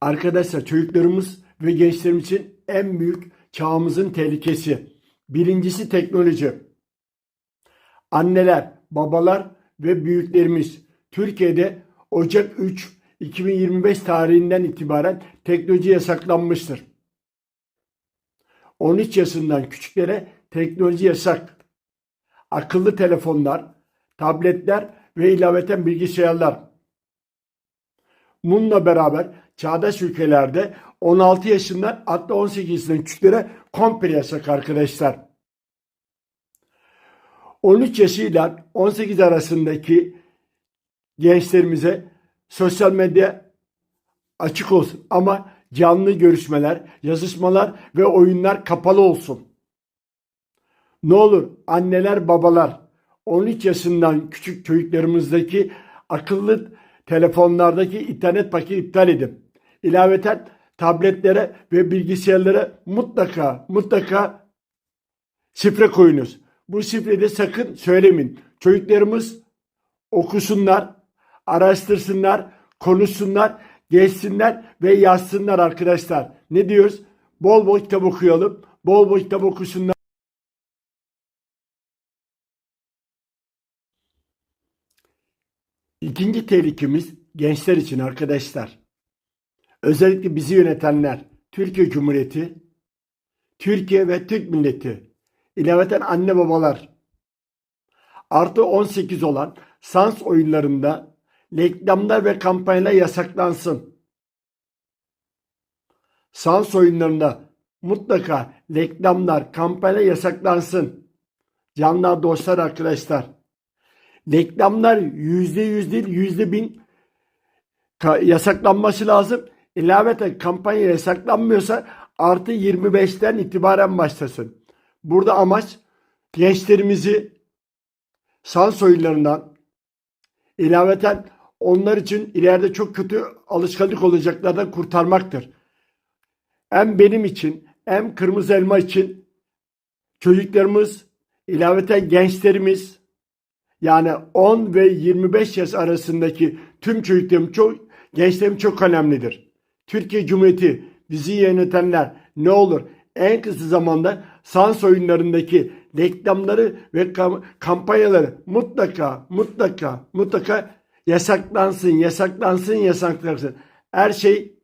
Arkadaşlar çocuklarımız ve gençlerimiz için en büyük çağımızın tehlikesi. Birincisi teknoloji. Anneler, babalar ve büyüklerimiz Türkiye'de Ocak 3 2025 tarihinden itibaren teknoloji yasaklanmıştır. 13 yaşından küçüklere teknoloji yasak. Akıllı telefonlar, tabletler ve ilaveten bilgisayarlar. Bununla beraber çağdaş ülkelerde 16 yaşından hatta 18 yaşından küçüklere komple yasak arkadaşlar. 13 yaşıyla 18 arasındaki gençlerimize sosyal medya açık olsun ama canlı görüşmeler, yazışmalar ve oyunlar kapalı olsun. Ne olur anneler babalar 13 yaşından küçük çocuklarımızdaki akıllı telefonlardaki internet paketi iptal edin. İlaveten tabletlere ve bilgisayarlara mutlaka mutlaka şifre koyunuz. Bu şifreyi de sakın söylemeyin. Çocuklarımız okusunlar, araştırsınlar, konuşsunlar, geçsinler ve yazsınlar arkadaşlar. Ne diyoruz? Bol bol kitap okuyalım, bol bol kitap okusunlar. İkinci tehlikemiz gençler için arkadaşlar. Özellikle bizi yönetenler, Türkiye Cumhuriyeti, Türkiye ve Türk milleti, ilaveten anne babalar, artı 18 olan sans oyunlarında reklamlar ve kampanyalar yasaklansın. Sans oyunlarında mutlaka reklamlar, kampanyalar yasaklansın. Canlar, dostlar, arkadaşlar. Reklamlar yüzde yüz değil, yüzde bin yasaklanması lazım. İlaveten kampanya yasaklanmıyorsa artı 25'ten itibaren başlasın. Burada amaç gençlerimizi sans oyunlarından ilaveten onlar için ileride çok kötü alışkanlık olacaklardan kurtarmaktır. Hem benim için hem kırmızı elma için çocuklarımız ilaveten gençlerimiz yani 10 ve 25 yaş arasındaki tüm çocuklarım çok gençlerim çok önemlidir. Türkiye Cumhuriyeti bizi yönetenler ne olur en kısa zamanda sans oyunlarındaki reklamları ve kam- kampanyaları mutlaka mutlaka mutlaka yasaklansın, yasaklansın, yasaklansın. Her şey